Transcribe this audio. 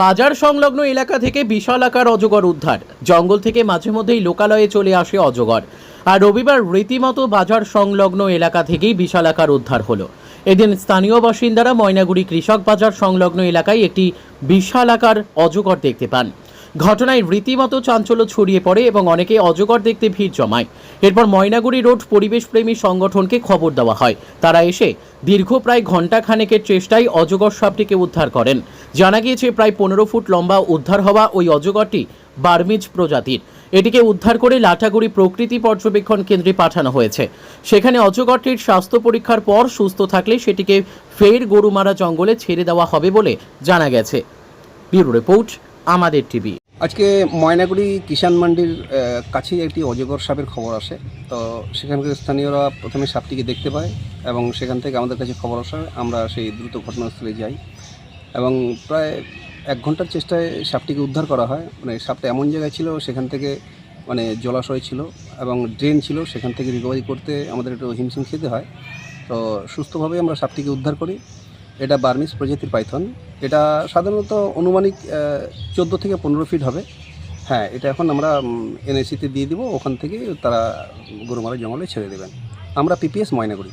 বাজার সংলগ্ন এলাকা থেকে বিশাল আকার অজগর উদ্ধার। জঙ্গল থেকে মাঝে মধ্যেই লোকালয়ে চলে আসে অজগর। আর রবিবার রীতিমতো বাজার সংলগ্ন এলাকা থেকেই বিশাল আকার উদ্ধার হলো। এদিন স্থানীয় বাসিন্দারা ময়নাগুড়ি কৃষক বাজার সংলগ্ন এলাকায় একটি বিশাল আকার অজগর দেখতে পান। ঘটনায় রীতিমতো চাঞ্চল্য ছড়িয়ে পড়ে এবং অনেকে অজগর দেখতে ভিড় জমায়। এরপর ময়নাগুড়ি রোড পরিবেশপ্রেমী সংগঠনকে খবর দেওয়া হয়। তারা এসে দীর্ঘ প্রায় ঘণ্টা খানেকের চেষ্টায় অজগর সাপটিকে উদ্ধার করেন। জানা গিয়েছে, প্রায় পনেরো ফুট লম্বা উদ্ধার হওয়া ওই অজগরটি বার্মিজ প্রজাতির। এটিকে উদ্ধার করে লাটাগুড়ি প্রকৃতি পর্যবেক্ষণ কেন্দ্রে পাঠানো হয়েছে। সেখানে অজগরটির স্বাস্থ্য পরীক্ষার পর সুস্থ থাকলে সেটিকে ফের গরুমারা জঙ্গলে ছেড়ে দেওয়া হবে বলে জানা গেছে। ব্যুরো রিপোর্ট, আমাদের টিভি। আজকে ময়নাগুড়ি কিষাণ মান্ডির কাছেই একটি অজগর সাপের খবর আসে। তো সেখানকার স্থানীয়রা প্রথমে সাপটিকে দেখতে পায় এবং সেখান থেকে আমাদের কাছে খবর আসে আমরা সেই দ্রুত ঘটনাস্থলে যাই। এবং প্রায় এক ঘণ্টার চেষ্টায় সাপটিকে উদ্ধার করা হয়। মানে সাপটা এমন জায়গায় ছিল, সেখান থেকে মানে জলাশয় ছিল এবং ড্রেন ছিল, সেখান থেকে রিকভারি করতে আমাদের একটু হিমশিম খেতে হয়। তো সুস্থভাবে আমরা সাপটিকে উদ্ধার করি। এটা বার্মিস প্রজাতির পাইথন। এটা সাধারণত অনুমানিক চোদ্দ থেকে পনেরো ফিট হবে। হ্যাঁ এটা এখন আমরা এনএসিতে দিয়ে দিব, ওখান থেকে তারা গরুমারা জঙ্গলে ছেড়ে দেবেন। আমরা পিপিএস ময়না করি